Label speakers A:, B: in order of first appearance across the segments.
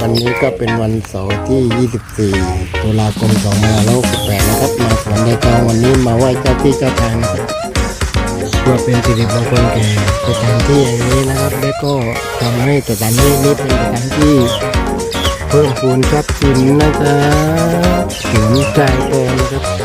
A: วันนี้ก็เป็นวันเสาร์ที่ 24 ตุลาคม 2568 นะครับ มาสวนในกองวันนี้มาไหว้เจ้าที่เจ้าทางนะครับเพื่อเป็นสิริมงคลแก่สถานที่อย่างนี้นะครับ และก็ทำให้สถานที่นี้เป็นสถานที่เพิ่มพูนทรัพย์สินนะครับสวนใจโตนะครับ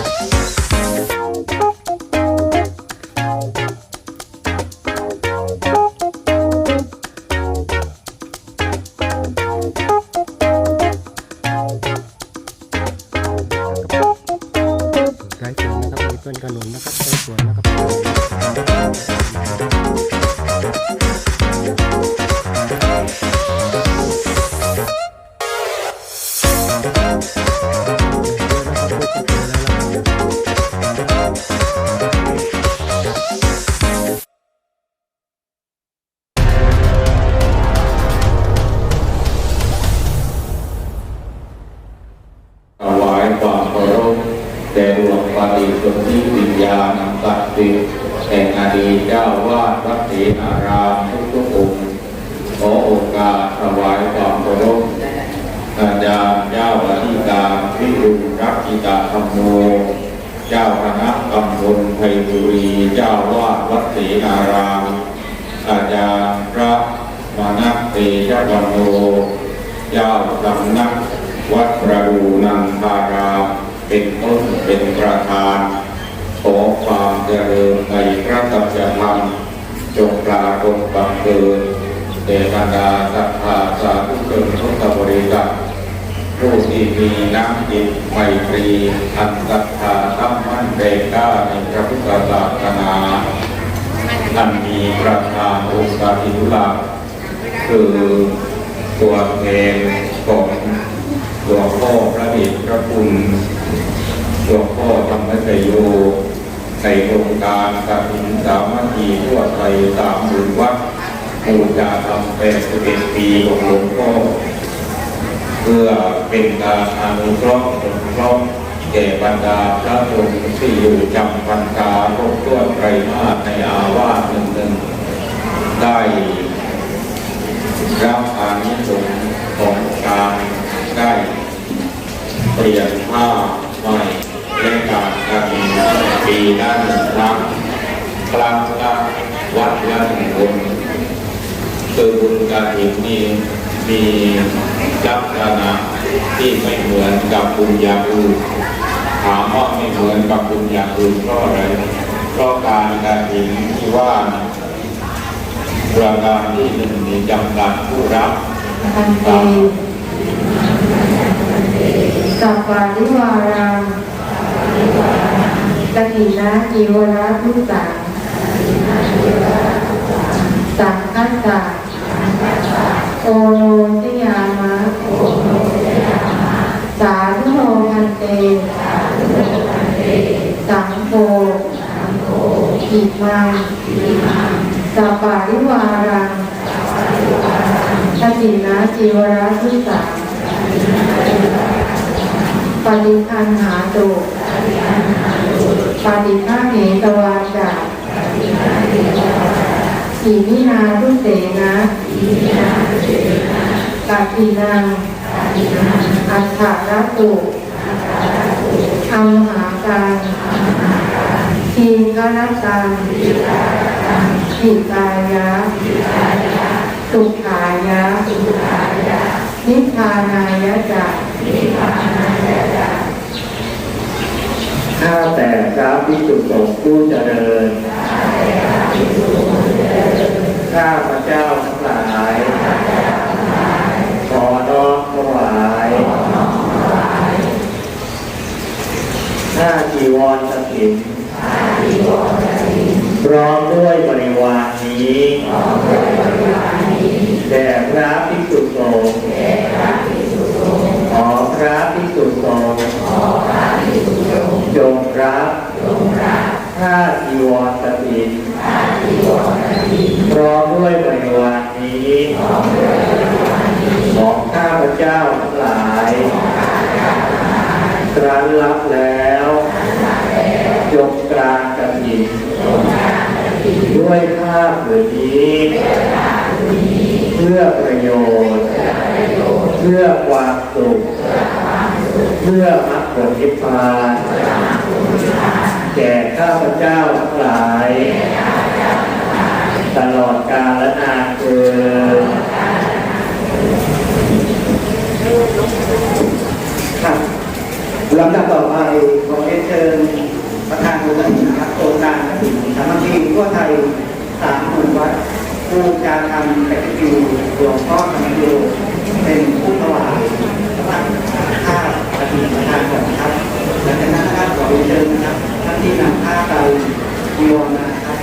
B: งปฏิสนธิวิญญาณศัดิ์สิแห่งอดีตเจ้าวาดวัดศรีอารามทุกๆองค์ขอโอกาสถวายความเคารพอาจารย์เจ้าอธิการวิรุณรักจิตาธรรมโมเจ้าคณะตำบลไพบุรีเจ้าวาดวัดศรีอารามอาจารย์พระมานักเตชะวันโนเจ้าสำนักวัดประดูนันทาราม เป็นต้นเป็นประธาน ขอความเจริญในพระตัจธรรมจงปรากฏบังเกิดเดบรรดาศรัทธาสาธุชนพุทธบริษัทผู้ที่มีน้ำจิตไมตรีอันศรัทธาตั้งมั่นแรงกล้าในพระพุทธศาสนาท่านมีประธานองค์การอินุลักคือตัวเพลงของหลวงพ่อพระบิดพระคุณ หลวงพ่อธรรมชโยในโครงการกฐินสามัคคีทั่วไทยสามหมื่นวัดปูจาทำเป็นสิบเอ็ดปีของหลวงพ่อเพื่อเป็นการอนุเคราะห์สงเคราะห์แก่บรรดาพระสงฆ์ที่อยู่จำพรรษาครบถ้วนไตรมาสในอาวาสหนึ่งหนึ่งๆได้รับอานิสงส์ของการได้เปลี่ยนผ้าใหม่ และการการปีละหนึ่งครั้งครั้งละวัดละหนึ่งคนคือบุญการถินนี่มีลักษณะที่ไม่เหมือนกับบุญอย่าอื่นถามว่าไม่เหมือนกับบุญอย่าอื่นเพราะอะไรเพราะการการถินที่ว่าประการที่หนึ่งมีจำกัดผู้รับ
C: พันเตสัปปาริวารัง กถินะจีวรทุสังสังคัสสะโอโนสยามะ สาธุโนพันเต สังโฆอิมังสัปาริวารังกตินะจีวรทุสังปฏิคันหาตุ ปฏิภาเหตวาจาสีนินาทุเสนะกตินังอัฏฐรตุอัมหาการทีนกรตังหิตายะสุขายะนิพพานายะจะ
D: ข้าแต่พระพิสุสงฆ์ผู้เจริญ ข้าพระเจ้าทั้งหลาย ขอน้อมถวายข้าจีวรสถินพร้อมด้วยบริวารนี้แด่พระพิสุสงฆ์ขอพระพิสุสงฆ์จงรับข้า จีวรสถินพร้อมด้วยบริวารนี้ของข้าพเจ้าทั้งหลายครั้นรับแล้วจงกลางกระถินด้วยข้าผืนนี้อประโยชน์ เพื่อความสุข เพื่อมรรคผลนิพพาน แก่ข้าพเจ้าทั้งหลาย ตลอดกาลและนานเกิน
E: ครับลำดับต่อไปขอเรียนเชิญประธานมูลนิธิครับโครงการกฐินสามัคคีทั่วไทยสามหมู่วัดผู้การทำแปฏิยูหลวงพ่อธรรมโยเป็นผู้ถวายพระข้ากฐินประธานก่อนนะครับหลังจากนั้นนะครับขอเรียนเชิญนะครับท่านที่นำผ้าไปจีวรมานะครับ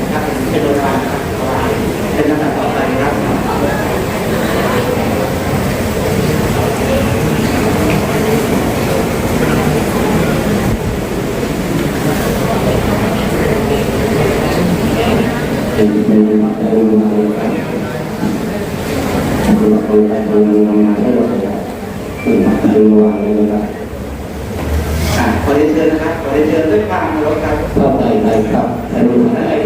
E: นะครับเป็นโบราณครับถวายเป็นลำดับต่อไปครับ
F: เป็นเป็นเป็นมาเลยครับเป็นเป็นเป็นมาให้เราเลยครับเป็นเป็นวางเลยนะครับ
E: อ่าขอเรียนเชิญนะครับขอเรียนเชิญด้วยความเคารพครับ
F: เข้าใจไหมครับท่านผู้ชมเลย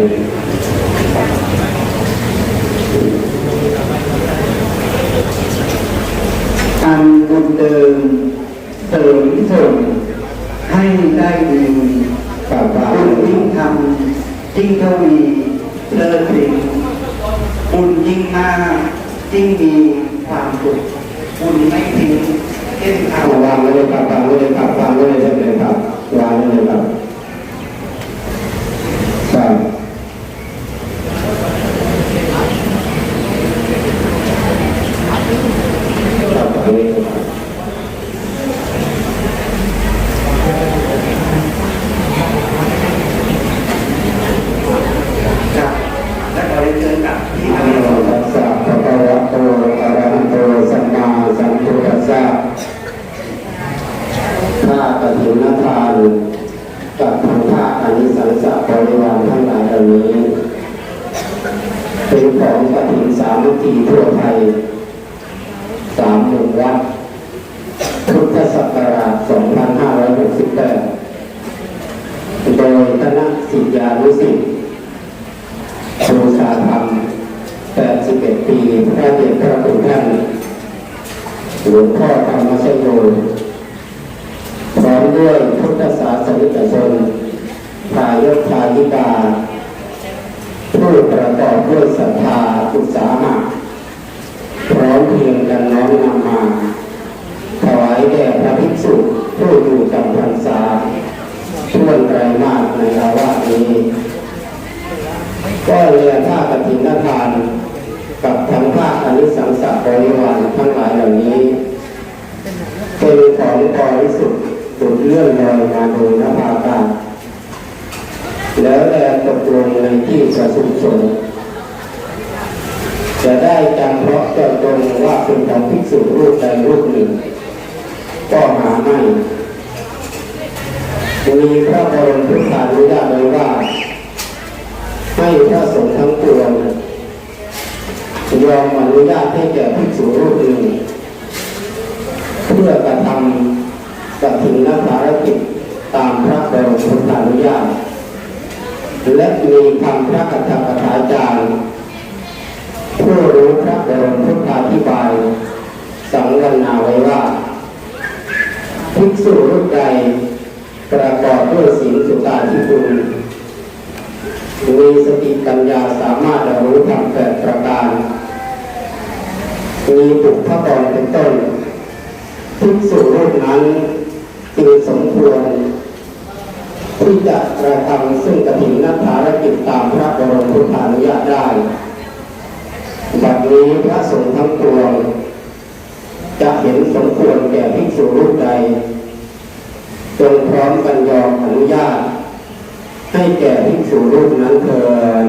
E: ทำบุญเดิมเสริมส่งให้ได้ดี
F: กราบกราบุ
E: ญยิ่งทำยิ่งทวีเลิศสิ่งบุญยิ่งมากยิ่งมีความสุขบุญไม่ทิ้ง อา
F: ววางไว้เลยครับวางไว้เลยครับวางไว้เลยครับวางไว้เลยครับ ของกฐินสามัคคีทั่วไทยสามหมู่วัดพุทธศักราช 2568 โดยคณะศิษยานุศิษย์ครูสาธรรม 81 ปีพระเดชพระคุณท่านหลวงพ่อธรรมชโยพร้อมด้วยพุทธศาสนิกชนทายกทายิกา ผู้ประกอบด้วยศรัทธาอุตสาหะพร้อมเพรียงกันน้อมนำมา ถวายแด่พระภิกษุผู้อยู่จำพรรษาช่วงไตรมาสในอาวาสนี้ ก็เรือท่ากฐินทาน กับทั้งภาคอนิสังสะบริวารทั้งหลายเหล่านี้ เป็นของบริสุทธิ์สุดเลื่อนลอยมาโดยนภาอากาศแล้วแลตกลงในที่ประสุมสงฆ์จะได้จำเพราะเจาะจงว่าเป็นของภิกษุรูปใดรูปหนึ่ง ก็หาไม่มีพระบรมพุทธานุญาตไว้ว่า ให้พระสงฆ์ทั้งปวงยอมอนุญาตให้แก่ภิกษุรูปหนึ่งเพื่อกระทำกฐินภารกิจตามพระบรมพุทธานุญาตและมีคำพระกัตถกถาจารย์ผู้รู้พระบรมพุทธาธิบายสังวนาไว้ว่า ภิกษุรูปใดประกอบด้วยศีลสุตาที่คุณมีสติปัญญาสามารถรู้ธรรมแปดประการมีบุพกรเป็นต้นภิกษุรูปนั้นจึงสมควรที่จะกระทำซึ่งกฐินนัภารกิจตามพระบรมพุทธานุญาตได้ บัดนี้พระสงฆ์ทั้งปวง จะเห็นสมควรแก่ภิกษุรูปใดจงพร้อมกันยอมอนุญาต ให้แก่ภิกษุรูปนั้นเถิด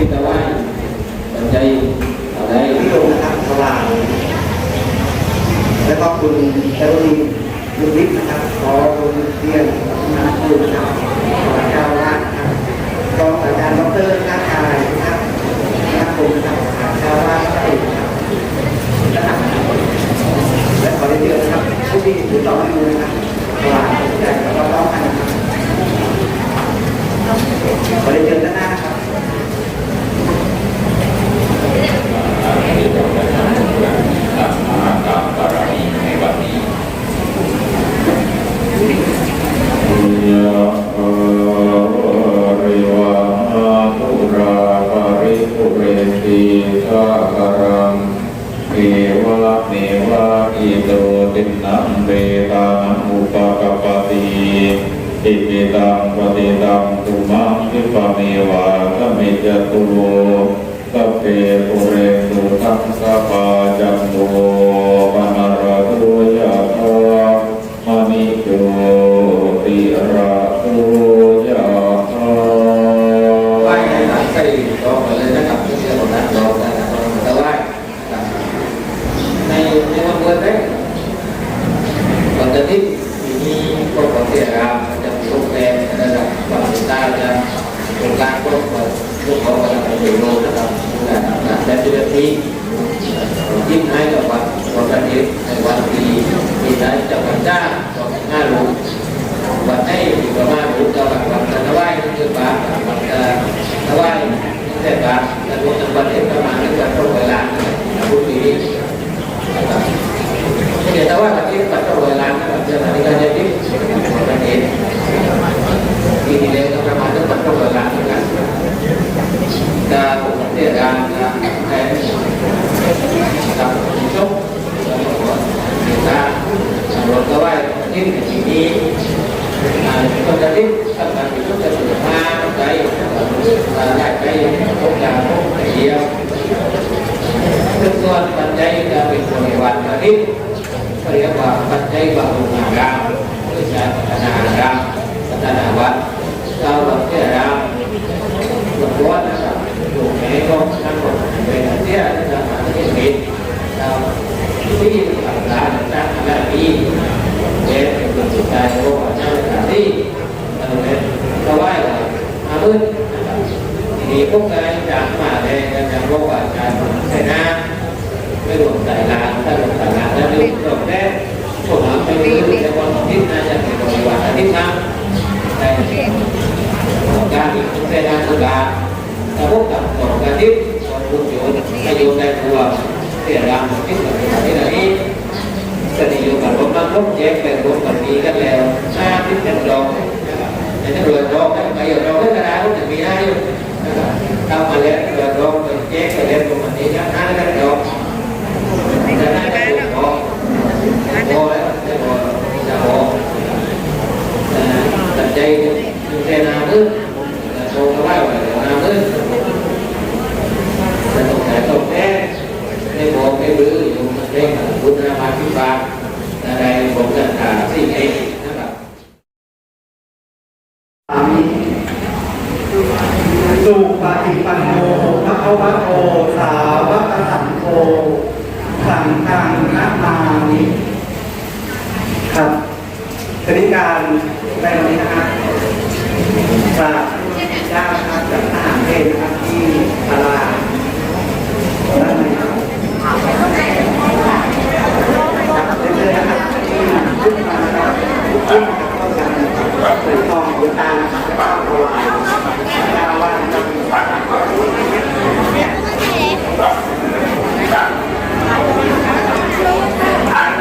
B: giving the wine อยากได้ทุกอย่าง
E: ทุกเดียวทุก
B: ส่วนปัจจัย
G: จะเป็นบริวารมาดิเรียกว่าปัจจัยบำรุงรามหรือการพัฒนารามพัฒนาวัดเราหลังเที่ยรามหลวงว่อนะครับหลวงแม่ก็นั่งหลวงเป็นเที่ยรจะมาที่เมตเราที่ทำงานนั่งานดีเด็กเป็นคนสุดท้ายก็นั่งหน้าที่เราเนี่ยเราไหว้เราอาบุญ thì phúc ấy chẳng mà đề chẳng vô vậy ทีนี้
E: การในวันนี้นะครับจากญาติครับจากทหารเทศนะครับที่ตลาดานในครับจากเรื่อยๆนขึ้นมาครับขึ้เอนทองเหตานะครับตาประวายตาว่าจะมีปาก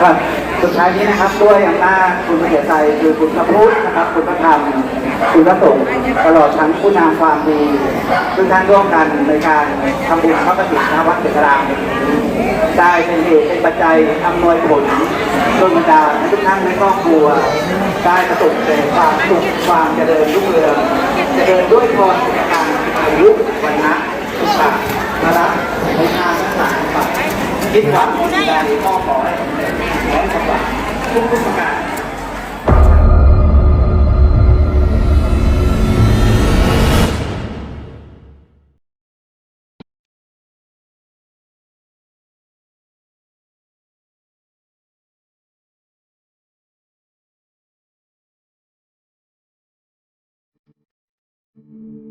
E: ครับ สุดท้ายนี้นะครับด้วยอำนาจคุณพระเจ้าใจคือคุณพระพุทธนะครับ คุณพระธรรมคุณพระสงฆ์ตลอดทั้งผู้นำความดีทุกท่านร่วมกันในการทำบุญพระกฐินวัดเสกรามได้เป็นเหตุเป็นปัจจัยอำนวยผลดวงดาวทุกท่านในครอบครัว ได้ประสบแต่ความสุขความเจริญรุ่งเรืองเจริญด้วยพรการอายุวันนะสุขภาพนะครับ คิดหวังสิ่งใดก็ขอให้สำเร็จขอให้สมหวังทุกทุกประการ
A: ค